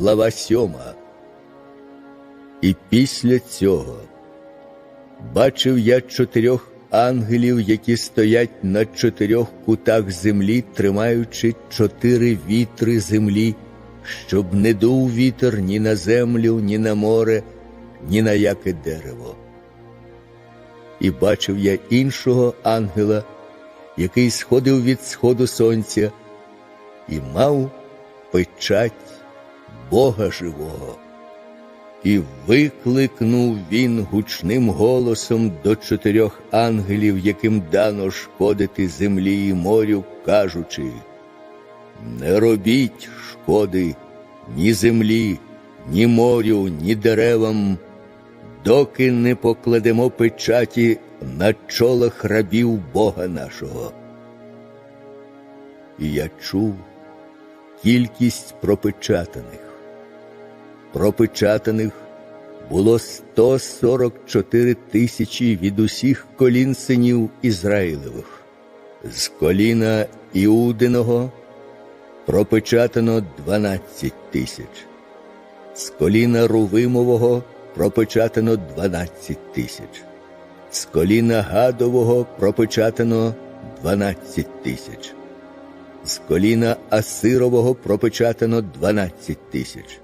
глава 7. І після цього бачив я чотирьох ангелів, які стоять на чотирьох кутах землі, тримаючи чотири вітри землі, щоб не дув вітер ні на землю, ні на море, ні на яке дерево. І бачив я іншого ангела, який сходив від сходу сонця, і мав печать Бога живого. І викликнув він гучним голосом до чотирьох ангелів, яким дано шкодити землі і морю, кажучи: Не робіть шкоди ні землі, ні морю, ні деревам, доки не покладемо печаті на чолах рабів Бога нашого. І я чув кількість пропечатаних пропечатаних було 144 тисячі від усіх колін синів Ізраїлевих. З коліна Іудиного пропечатано 12 тисяч, з коліна Рувимового пропечатано 12 тисяч, з коліна Гадового пропечатано 12 тисяч, з коліна Асирового пропечатано 12 тисяч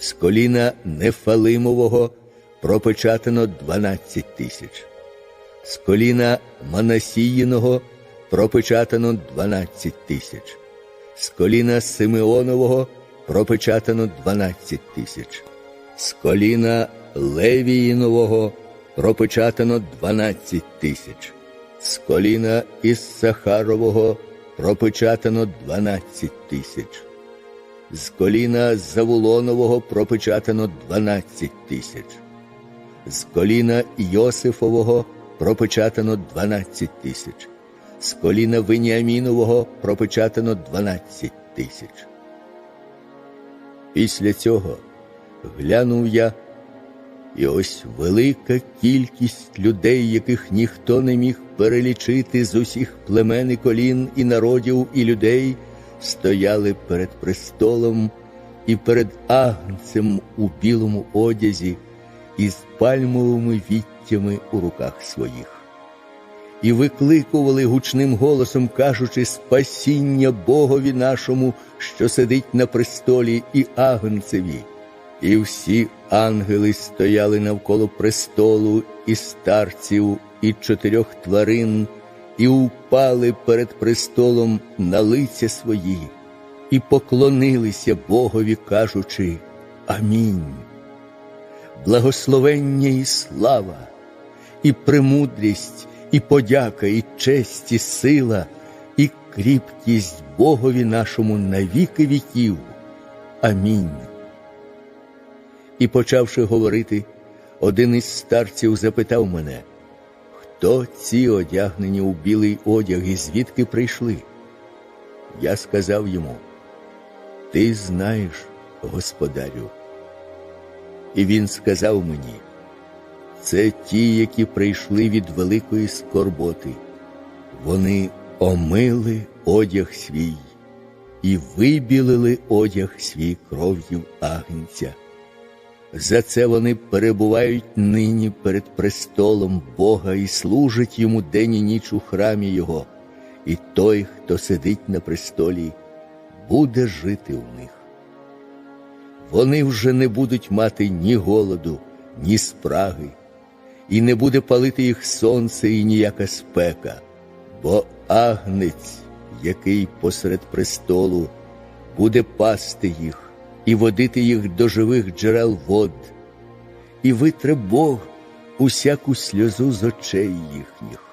з коліна Нефалимового пропечатано 12 тисяч, з коліна Манасіїного пропечатано 12 тисяч, з коліна Симеонового пропечатано 12 тисяч, з коліна Левіїнового пропечатано 12 тисяч, з коліна Іссахарового пропечатано 12 тисяч з коліна Завулонового пропечатано 12 тисяч, з коліна Йосифового пропечатано 12 тисяч, з коліна Веніамінового пропечатано 12 тисяч. Після цього глянув я, і ось велика кількість людей, яких ніхто не міг перелічити з усіх племен і колін і народів і людей стояли перед престолом і перед агнцем у білому одязі із пальмовими віттями у руках своїх. І викликували гучним голосом, кажучи, спасіння Богові нашому, що сидить на престолі, і агнцеві. І всі ангели стояли навколо престолу і старців, і чотирьох тварин і упали перед престолом на лиця свої, і поклонилися Богові, кажучи Амінь. Благословення і слава, і премудрість, і подяка, і честь, і сила, і кріпкість Богові нашому на віки віків. Амінь. І, почавши говорити, один із старців запитав мене хто ці одягнені у білий одяг і звідки прийшли? Я сказав йому, Ти знаєш, господарю. І він сказав мені, це ті, які прийшли від великої скорботи. Вони омили одяг свій і вибілили одяг свій кров'ю агнця. За це вони перебувають нині перед престолом Бога і служать йому день і ніч у храмі Його, і той, хто сидить на престолі, буде жити у них. Вони вже не будуть мати ні голоду, ні спраги, і не буде палити їх сонце і ніяка спека, бо агнець, який посеред престолу, буде пасти їх і водити їх до живих джерел вод, і витре Бог усяку сльозу з очей їхніх.